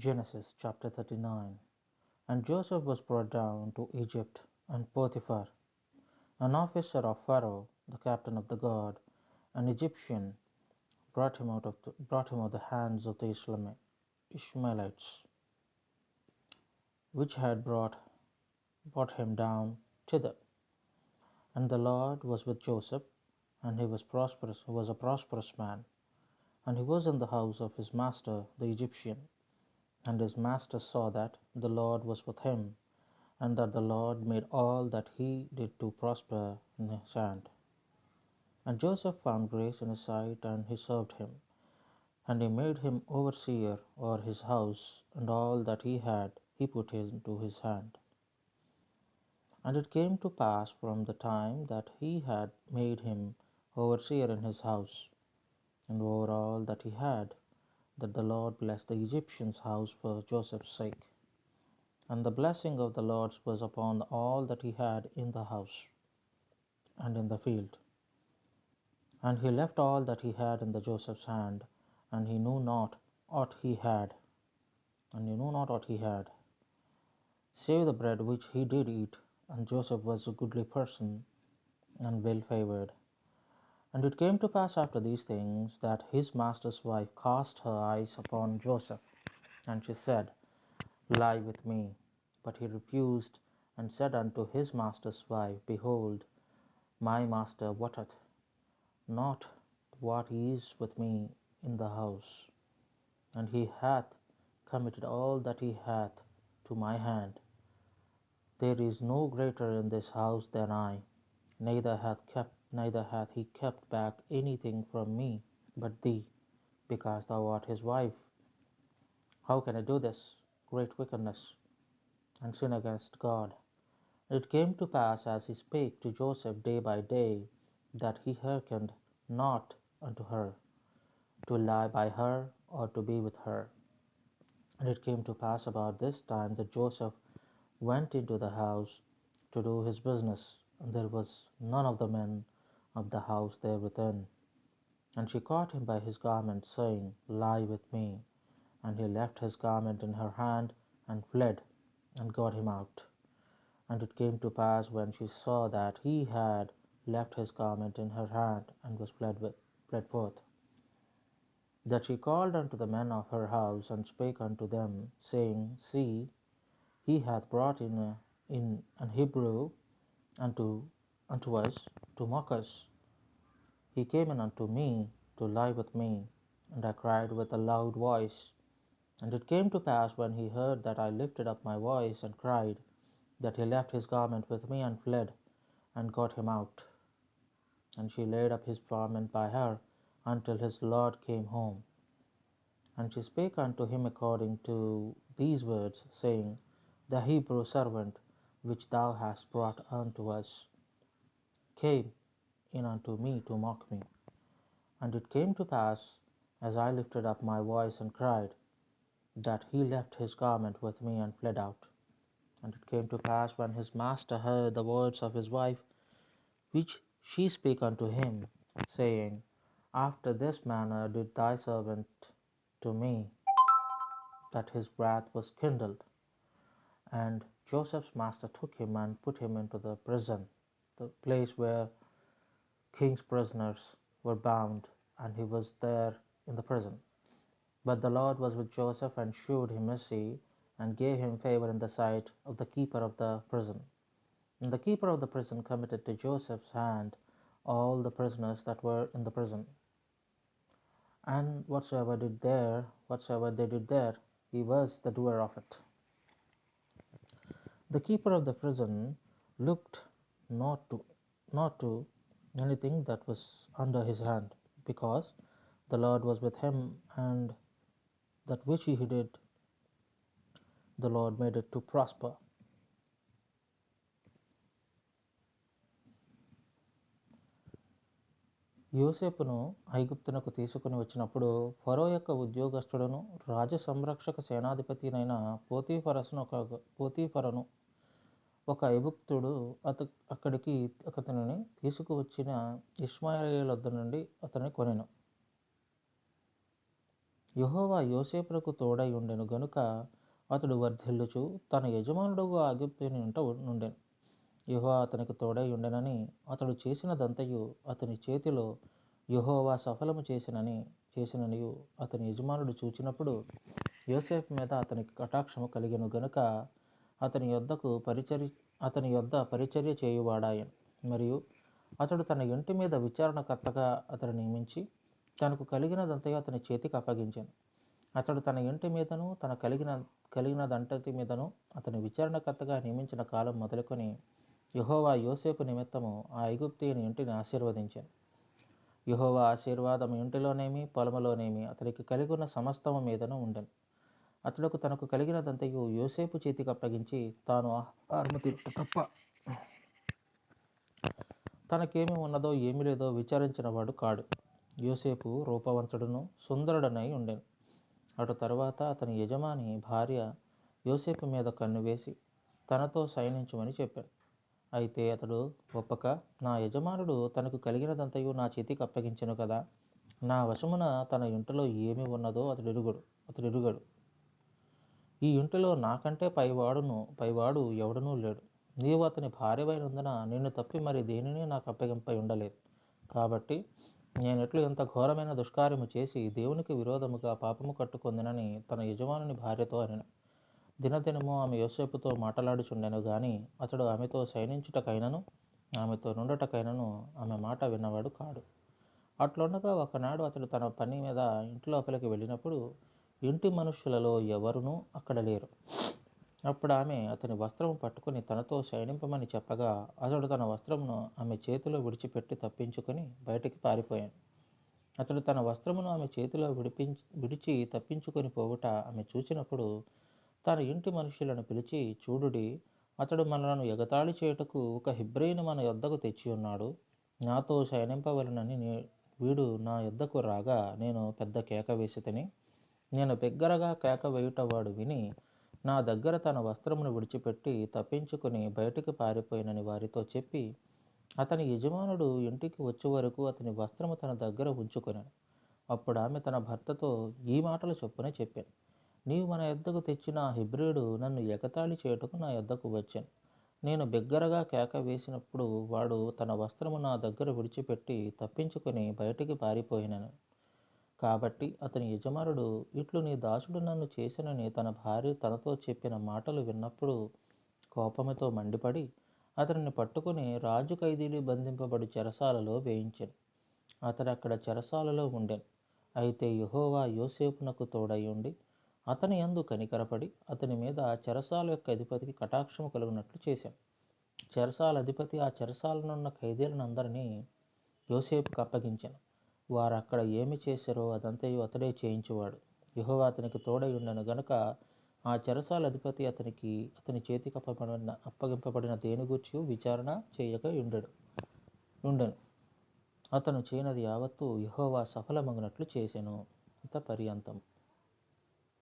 Genesis chapter 39 And Joseph was brought down to Egypt, and Potiphar, an officer of Pharaoh, the captain of the guard, an Egyptian, brought him out of the, brought him out of the hands of the Ishmaelites, which had brought brought him down thither. And the Lord was with Joseph, and he was prosperous, he was a prosperous man, and he was in the house of his master the Egyptian. And his master saw that the Lord was with him, and that the Lord made all that he did to prosper in his hand. And Joseph found grace in his sight, and he served him. And he made him overseer over his house, and all that he had he put into his hand. And it came to pass from the time that he had made him overseer in his house, and over all that he had, that the Lord blessed the Egyptian's house for Joseph's sake. And the blessing of the Lord was upon all that he had in the house and in the field. And he left all that he had in the Joseph's hand, and he knew not what he had, and he knew not what he had, save the bread which he did eat. And Joseph was a goodly person, and well favored. And it came to pass after these things that his master's wife cast her eyes upon Joseph, and she said, Lie with me. But he refused, and said unto his master's wife, Behold, my master wotteth not what is with me in the house, and he hath committed all that he hath to my hand. There is no greater in this house than I, neither hath kept neither hath he kept back anything from me but thee, because thou art his wife. How can I do this great wickedness and sin against God? It came to pass as he spake to Joseph day by day, that he hearkened not unto her, to lie by her or to be with her. And it came to pass about this time that Joseph went into the house to do his business, and there was none of the men of the house there within. And she caught him by his garment, saying, Lie with me. And he left his garment in her hand, and fled, and got him out. And it came to pass when she saw that he had left his garment in her hand, and was fled with fled forth, that she called unto the men of her house, and spake unto them, saying, See, he hath brought in, a, in an Hebrew unto unto us to mock us. He came in unto me to lie with me, and I cried with a loud voice. And it came to pass when he heard that I lifted up my voice and cried, that he left his garment with me and fled, and got him out. And she laid up his garment by her until his Lord came home. And she spake unto him according to these words, saying, The Hebrew servant which thou hast brought unto us came in unto me to mock me. And it came to pass, as I lifted up my voice and cried, that he left his garment with me and fled out. And it came to pass when his master heard the words of his wife, which she spake unto him, saying, After this manner did thy servant to me, that his wrath was kindled. And Joseph's master took him and put him into the prison the place where king's prisoners were bound, and he was there in the prison. But the Lord was with Joseph and shewed him mercy, and gave him favor in the sight of the keeper of the prison. And the keeper of the prison committed to Joseph's hand all the prisoners that were in the prison. And whatsoever did there, whatsoever they did there, he was the doer of it. The keeper of the prison looked not to not to anything that was under his hand, because the Lord was with him, and that which he did, the Lord made it to prosper. యోసేపును ఐగుప్తునకు తీసుకుని వచ్చినప్పుడు ఫరో యొక్క ఉద్యోగస్తుడును రాజ సంరక్షక సేనాధిపతినైన పోతీఫరస్ను ఒక పోతీఫరను ఒక ఐగుప్తుడు అత అక్కడికి అతనిని తీసుకువచ్చిన ఇస్మాయిల్ వద్ద నుండి అతన్ని కొనెను. యహోవా యోసేపులకు తోడై ఉండెను గనుక అతడు వర్ధిల్లుచు తన యజమానుడు ఆగిపోయిన ఇంట నుండెను. యహోవా అతనికి తోడై ఉండెనని అతడు చేసినదంతయు అతని చేతిలో యహోవా సఫలము చేసినని చేసిననియు అతని యజమానుడు చూచినప్పుడు యోసేపు మీద అతనికి కటాక్షము కలిగెను గనుక అతని యొద్దకు పరిచర్య అతని యొద్ద పరిచర్య చేయువాడాయను. మరియు అతడు తన ఇంటి మీద విచారణకర్తగా అతడు నియమించి తనకు కలిగినదంతయు అతని చేతికి అప్పగించాను. అతడు తన ఇంటి మీదను తన కలిగిన కలిగినదంతటి మీదను అతని విచారణకర్తగా నియమించిన కాలం మొదలుకొని యుహోవా యోసేపు నిమిత్తము ఆ ఐగుప్తియుని ఇంటిని ఆశీర్వదించాను. యుహోవా ఆశీర్వాదం ఇంటిలోనేమి పొలములోనేమి అతనికి కలిగి ఉన్న సమస్తము మీదను ఉండను. అతడుకు తనకు కలిగినదంతయు యోసేపు చేతికి అప్పగించి తాను ఆహారము తింట తప్ప తనకేమి ఉన్నదో ఏమి లేదో విచారించినవాడు కాడు. యోసేపు రూపవంతుడును సుందరుడనై ఉండెను. అటు తర్వాత అతని యజమాని భార్య యోసేపు మీద కన్ను వేసి తనతో శయనించమని చెప్పాడు అయితే అతడు ఒప్పక నా యజమానుడు తనకు కలిగినదంతయు నా చేతికి అప్పగించను కదా. నా వశమున తన ఇంటిలో ఏమి ఉన్నదో అతడు ఎరుగడు అతడు ఎరుగడు. ఈ ఇంటిలో నాకంటే పైవాడును పైవాడు ఎవడనూ లేడు. నీవు అతని భార్యవైనందున నిన్ను తప్పి మరి దేనిని నాకు అప్పగింపై ఉండలేదు. కాబట్టి నేనెట్లు ఇంత ఘోరమైన దుష్కార్యము చేసి దేవునికి విరోధముగా పాపము కట్టుకొందినని తన యజమానుని భార్యతో అనెను. దినదినము ఆమె యోసేపుతో మాట్లాడుచుండెను గాని అతడు ఆమెతో శయనించుటకైనను ఆమెతో నుండటకైనను ఆమె మాట విన్నవాడు కాడు. అట్లుండగా ఒకనాడు అతడు తన పని మీద ఇంటి లోపలికి వెళ్ళినప్పుడు ఇంటి మనుషులలో ఎవరునూ అక్కడ లేరు. అప్పుడు ఆమె అతని వస్త్రము పట్టుకుని తనతో శయనింపమని చెప్పగా అతడు తన వస్త్రమును ఆమె చేతిలో విడిచిపెట్టి తప్పించుకొని బయటికి పారిపోయాను. అతడు తన వస్త్రమును ఆమె చేతిలో విడిపించి విడిచి తప్పించుకొని పోవుట ఆమె చూచినప్పుడు తన ఇంటి మనుషులను పిలిచి చూడుడి అతడు మనలను ఎగతాళి చేయుటకు ఒక హిబ్రయిని మన యొద్దకు తెచ్చి ఉన్నాడు. నాతో శయనింపవలనని వీడు నా యొద్దకు రాగా నేను పెద్ద కేక వేసి తిని నేను బిగ్గరగా కేక వేయుట వాడు విని నా దగ్గర తన వస్త్రమును విడిచిపెట్టి తప్పించుకుని బయటికి పారిపోయినని వారితో చెప్పి అతని యజమానుడు ఇంటికి వచ్చే వరకు అతని వస్త్రము తన దగ్గర ఉంచుకున్నాను అప్పుడు ఆమె తన భర్తతో ఈ మాటలు చొప్పున చెప్పాను. నీవు మన యొద్దకు తెచ్చిన ఆ నన్ను ఎగతాళి చేయుటకు నా యొద్దకు వచ్చాను. నేను బిగ్గరగా కేక వేసినప్పుడు వాడు తన వస్త్రము నా దగ్గర విడిచిపెట్టి తప్పించుకొని బయటికి పారిపోయినను. కాబట్టి అతని యజమానుడు ఇట్లు నీ దాసుడు నన్ను చేసినని తన భార్య తనతో చెప్పిన మాటలు విన్నప్పుడు కోపముతో మండిపడి అతనిని పట్టుకుని రాజు ఖైదీలు బంధింపబడి చెరసాలలో వేయించాను. అతడు అక్కడ చెరసాలలో ఉండెను. అయితే యహోవా యోసేపునకు తోడై ఉండి అతని యందు కనికరపడి అతని మీద చెరసాల యొక్క అధిపతికి కటాక్షము కలుగునట్లు చేశాను. చెరసాల అధిపతి ఆ చెరసాలనున్న ఖైదీలనందరినీ యోసేపుకు అప్పగించాను. వారు అక్కడ ఏమి చేశారో అదంతయు అతడే చేయించువాడు. యెహోవా అతనికి తోడై ఉండను గనుక ఆ చెరసాల అధిపతి అతనికి అతని చేతికి అప్పబడిన అప్పగింపబడిన దేని గూర్చి విచారణ చేయక ఉండడు ఉండను. అతను చేయనది యావత్తు యహోవా సఫలమగినట్లు చేసెను. అంత పర్యంతం